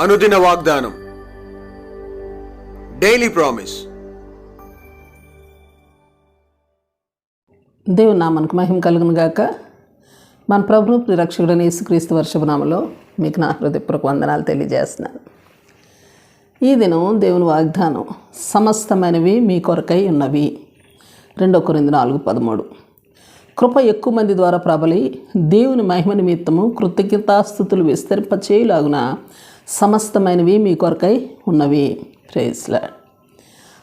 అనుదిన వాగ్దానం. Daily promise దేవుని నామనకు మహిమ కలుగును గాక. మన ప్రభు రక్షకుడని యేసుక్రీస్తు వర్షభనామలో మీకు నా హృదయపూర్వక వందనాలు తెలియజేస్తున్నాను. ఈ దినం దేవుని వాగ్దానం సమస్తమైనవి మీ కొరకై ఉన్నవి. రెండో కొరింది నాలుగు పదమూడు. కృప ఎక్కువ మంది ద్వారా ప్రబలి దేవుని మహిమ నిమిత్తము కృతజ్ఞతాస్థుతులు విస్తరింపచేయులాగున సమస్తమైనవి మీ కొరకై ఉన్నవి. ప్రేస్లా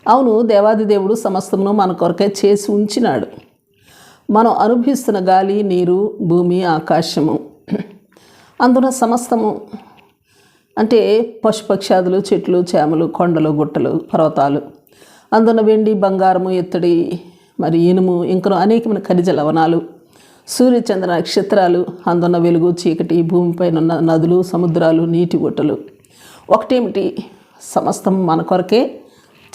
అవును దేవాది దేవుడు సమస్తమును మన కొరకై చేసి ఉంచినాడు. మనం అనుభవిస్తున్న గాలి నీరు భూమి ఆకాశము. అందున సమస్తము అంటే పశుపక్షాదులు చెట్లు చేమలు కొండలు గుట్టలు పర్వతాలు. అందున వెండి బంగారము ఎత్తడి మరి ఇనుము ఇంకను అనేకమైన ఖనిజ లవణాలు. సూర్యచంద్ర నక్షత్రాలు అందున్న వెలుగు చీకటి భూమిపైన ఉన్న నదులు సముద్రాలు నీటి ఓటలు ఒకటేమిటి? సమస్తం మన కొరకే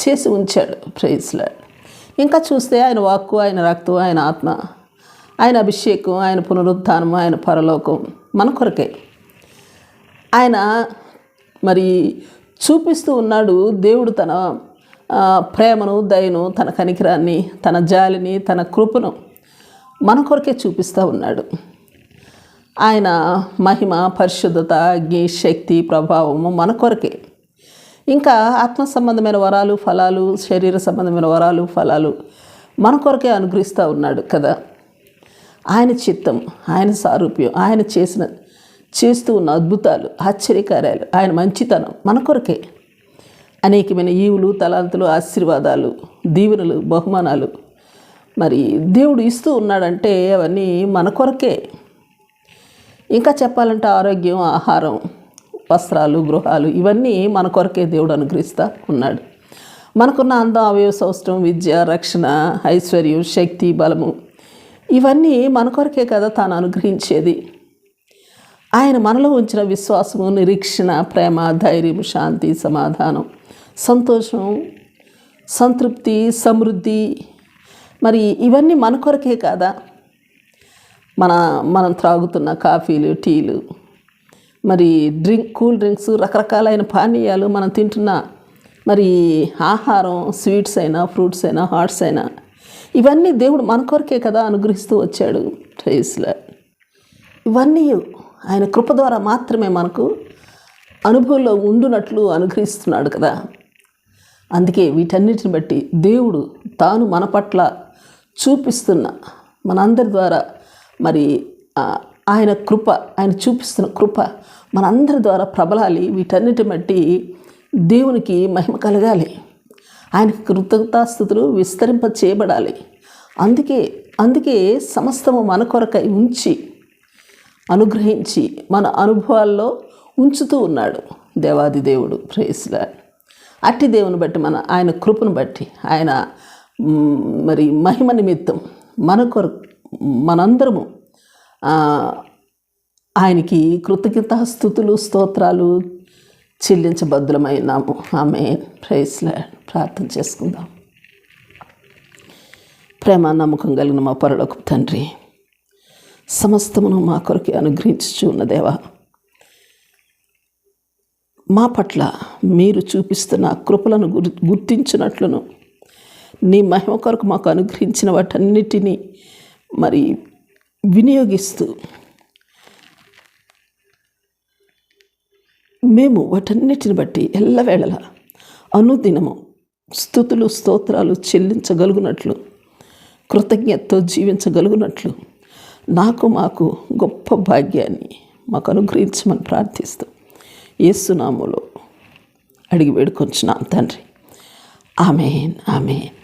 చేసి ఉంచాడు. ప్రైజ్లాడ్ ఇంకా చూస్తే ఆయన వాక్కు ఆయన రక్తం ఆయన ఆత్మ ఆయన అభిషేకం ఆయన పునరుద్ధానం ఆయన పరలోకం మన కొరకే. ఆయన మరి చూపిస్తూ ఉన్నాడు దేవుడు తన ప్రేమను దయను తన కనికరాన్ని తన జాలిని తన కృపను. మన కొరకే చూపిస్తూ ఉన్నాడు. ఆయన మహిమ పరిశుద్ధత అగ్ని శక్తి ప్రభావము మన కొరకే. ఇంకా ఆత్మ సంబంధమైన వరాలు ఫలాలు శరీర సంబంధమైన వరాలు ఫలాలు మన కొరకే అనుగ్రహిస్తూ ఉన్నాడు కదా. ఆయన చిత్తం ఆయన సారూప్యం ఆయన చేసిన చేస్తూ ఉన్న అద్భుతాలు ఆశ్చర్యకార్యాలు ఆయన మంచితనం మన కొరకే. అనేకమైన ఈవులు తలాంతులు ఆశీర్వాదాలు దీవెనలు బహుమానాలు మరి దేవుడు ఇస్తూ ఉన్నాడంటే అవన్నీ మన కొరకే. ఇంకా చెప్పాలంటే ఆరోగ్యం ఆహారం వస్త్రాలు గృహాలు ఇవన్నీ మన కొరకే దేవుడు అనుగ్రహిస్తూ ఉన్నాడు. మనకున్న అందం అవయవ సౌష్టం విద్య రక్షణ ఐశ్వర్యం శక్తి బలము ఇవన్నీ మన కొరకే కదా తాను అనుగ్రహించేది. ఆయన మనలో ఉంచిన విశ్వాసము నిరీక్షణ ప్రేమ ధైర్యం శాంతి సమాధానం సంతోషం సంతృప్తి సమృద్ధి మరి ఇవన్నీ మన కొరకే కాదా? మన మనం త్రాగుతున్న కాఫీలు టీలు మరి డ్రింక్ కూల్ డ్రింక్స్ రకరకాలైన పానీయాలు మనం తింటున్న మరి ఆహారం స్వీట్స్ అయినా ఫ్రూట్స్ అయినా హాట్స్ అయినా ఇవన్నీ దేవుడు మన కొరకే కదా అనుగ్రహిస్తూ వచ్చాడు. ట్రైస్లో ఇవన్నీ ఆయన కృప ద్వారా మాత్రమే మనకు అనుభవంలో ఉండునట్లు అనుగ్రహిస్తున్నాడు కదా. అందుకే వీటన్నిటిని బట్టి దేవుడు తాను మన పట్ల చూపిస్తున్న మనందరి ద్వారా మరి ఆయన కృప ఆయన చూపిస్తున్న కృప మనందరి ద్వారా ప్రబలాలి. వీటన్నిటి బట్టి దేవునికి మహిమ కలగాలి. ఆయన కృతజ్ఞతాస్థుతులు విస్తరింప చేయబడాలి అందుకే అందుకే సమస్తము మన కొరకై ఉంచి అనుగ్రహించి మన అనుభవాల్లో ఉంచుతూ ఉన్నాడు దేవాది దేవుడు. ప్రేస్లా అట్టి దేవుని బట్టి మన ఆయన కృపను బట్టి ఆయన మరి మహిమ నిమిత్తం మన కొరకు మనందరము ఆ, ఆయనకి కృతజ్ఞతాస్థుతులు స్తోత్రాలు చెల్లించబద్దులమైనాము ఆమె ప్రైస్లా ప్రార్థన చేసుకుందాం. ప్రేమ నమ్మకం కలిగిన మా పరులకు తండ్రి సమస్తమును మా కొరకు అనుగ్రహించుచు ఉన్న దేవా మా పట్ల మీరు చూపిస్తున్న కృపలను గుర్ గుర్తించినట్లును నీ మహిమ కొరకు మాకు అనుగ్రహించిన వాటన్నిటినీ మరి వినియోగిస్తూ మేము వాటన్నిటిని బట్టి ఎల్లవేళలా అనుదినము స్థుతులు స్తోత్రాలు చెల్లించగలుగునట్లు కృతజ్ఞతతో జీవించగలుగునట్లు నాకు మాకు గొప్ప భాగ్యాన్ని మాకు అనుగ్రహించమని ప్రార్థిస్తూ యేసునాములో అడిగి వేడుకొంచున్నాం తండ్రి. Amen amen.